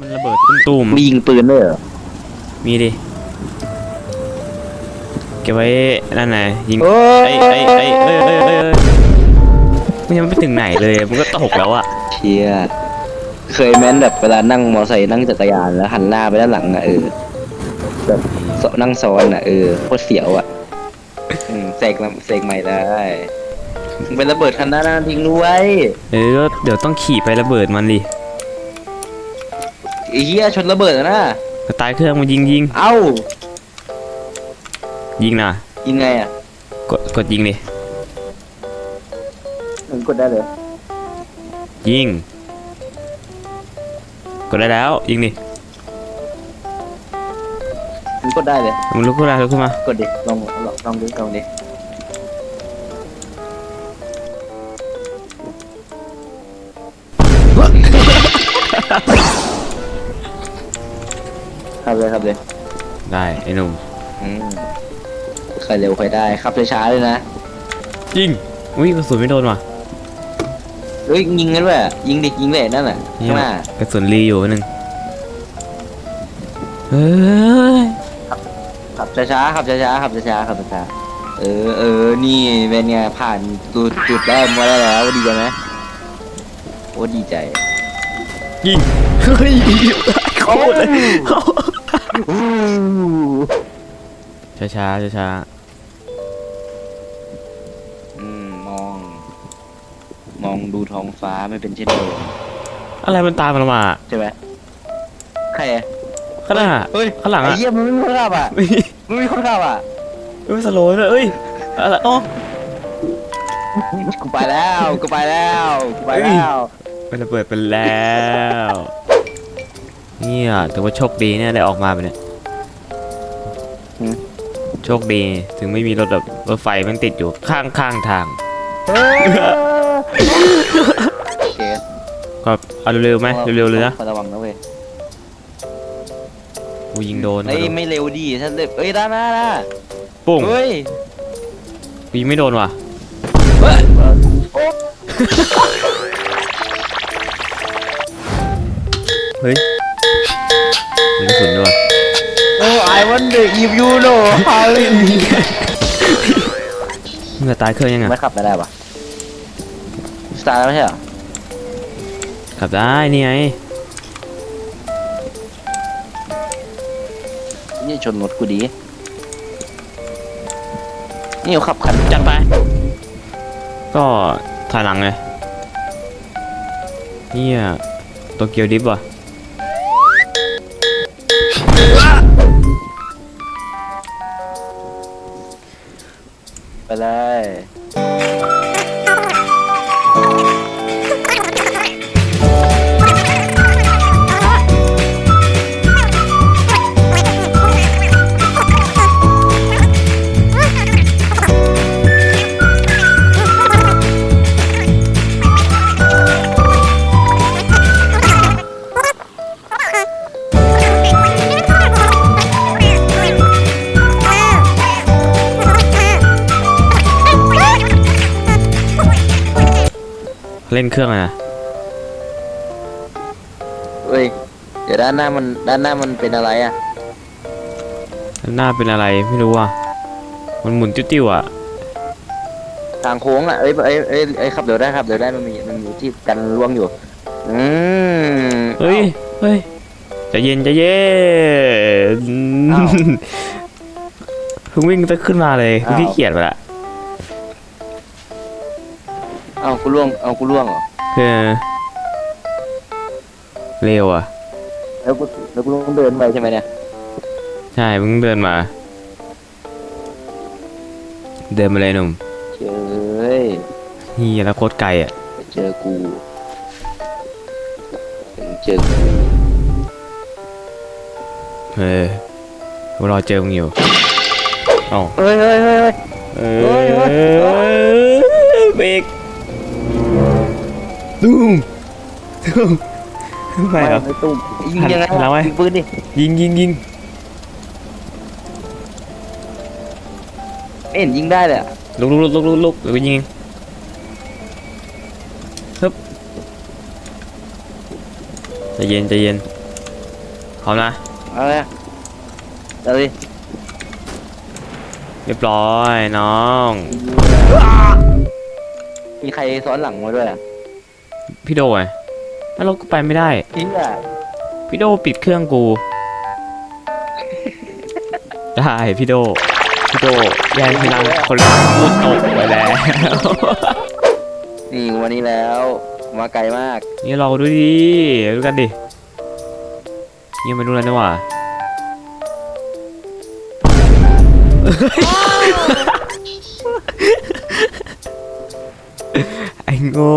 มันระเบิดตุ้มมียิงปืนด้วยเหรอๆมีดิ เก็บไว้นั่นไหนยิงโอ้ไอ้ไอ้ไอ้เอ้ยเอ้ยเอ้ยเอ้ยมันยังไม่ถึงไหนเลย มันก็ตกแล้วอะเชียเคยแม้นแบบเวลานั่งมอไซค์นั่งจักรยานแล้วหันหน้าไปด้านหลังอะเออแบบนั่งซ้อนอะเออโคตรเสียวอะอืมเสกมาเสกใหม่ได้มึงเป็นระเบิดคันหน้าหน้าทิ้งด้วยเออก็เดี๋ยวต้องขี่ไประเบิดมันดิ ไอ้เหี้ยชนระเบิดอะนะก็ตายเครื่องมันยิงยิงเอ้ายิงนะยิงไงอะกดกดยิงดิมึงกดได้เลย ยิง กดได้แล้ว ยิงดิมึงกดได้เลย มันลุกขึ้นมาลุกขึ้นมากดดิ ลองลองลองดิลองดิ ครับเลยครับเลยได้ไอ้หนุ่มอืมใครเร็วใครได้ขับช้าๆเลยนะยิงอุ้ยกระสุนไม่โดนว่ะเฮ้ยยิงกันด้วยอะยิงดิยิงเลยนั่นน่ะนี่ข้างหน้า กระสุนรีอยู่อันหนึ่งเฮ้ยขับช้าๆขับช้าๆขับช้าๆขับช้าๆเออเออนี่เป็นไงผ่านจุดจุดแรกมาได้แล้วดีใจไหมโอ้ดีใจยิงเฮ้ยเข้าเลยเข้า ช้าช้าช้าช้าอืมมอง มองดูท้องฟ้าไม่เป็นเช่นเดิมๆอะไรมันตามมันมาใช่ไหมใครอะข้างหน้า เฮ้ยข้างหลังไอ้อะเหี้ยมันไม่มีคนขับอะไม่มันไม่มีคนขับอะไม่สโลว์เลยเอ้ยอะไรอ๋อกูไปแล้วกูไปแล้วกูไปแล้ว มันระเบิดไปแล้ว เนี่ยถือว่าโชคดีเนี่ยได้ออกมาไปเนี่ยโชคดีถึงไม่มีรถแบบรถไฟมันติดอยู่ข้างข้างทางเฮ้ยโอเคก็เอาเร็วๆไหมเร็วๆเลยนะระวังนะเว้ยกูยิงโดนเอ้ยไม่เร็วดีถ้าเร็วเอ้ยด้านหน้านะปุ้งเฮ้ยกูยิงไม่โดนว่ะเฮ้ย มีกระสุนด้วยว่ะโอ้ I wonder if you know how มึงจะตายเครื่องยังไงไม่ขับไม่ได้ปะสตาร์ทแล้วไม่ใช่เหรอขับได้นี่ไงนี่ชนรถกูดี นี่เขาขับคันจัดไป ก็ถอยหลังไงเนี่ยโตเกียวดิฟว่ะ เลย เล่นเครื่องอะนะเฮ้ยเดี๋ยวด้านหน้ามันด้านหน้ามันเป็นอะไรอะ หน้าเป็นอะไรไม่รู้อะมันหมุนติ้วๆอะทางโค้งอะเอ้ยเอ้ยเอ้ยเอ้ยขับเดี๋ยวได้ครับเดี๋ยวได้มันมีมันมีที่กันล่วงอยู่อืมเฮ้ยเฮ้ยใจะเย็นใจะเย็นอ้าวเพิ่งวิ่งจะขึ้นมาเลยคือพี่เกียดไปละ เอากูล่วงเอากูล่วงเหรอคือเร็วอะ แล้วกูแล้วกูต้องเดินไปใช่ไหมเนี่ยใช่มึงเดินมา เดินมาเลยหนุ่มเจอเฮ้ยเฮียแล้วโคตรไกลอะ ไปเจอกูเจอกูเออกูรอเจอมึงอยู่เอ้าเฮ้ยเฮ้ยเฮ้ยเฮ้ย เอเฮ้ยเฮ้ยเฮ้อ ตูมตูมไม่ครับไม่ตุ้มยิงยังไงหันหลังไว้ ยิงปืนดิยิงยิงยิงไม่เห็นยิงได้เลยอะลุกลุกลุกลุกลุกลุกเดี๋ยวกูยิงฮึบใจเย็นใจเย็นพร้อมนะ เอาเลยเอาดิเรียบร้อยน้อง มีใครซ้อนหลังมาด้วยอะ พี่โดไงแล้วรถกูไปไม่ได้จริงอะพี่โดปิดเครื่องกู ได้พี่โด พี่โดแย่งที่นั่งคนละพูดตกไปแล้ว นี่วันนี้แล้ว มาไกลมากนี่เราดูดิดูกันดิยังไม่รู้แล้วนี่หว่าไอ้โง่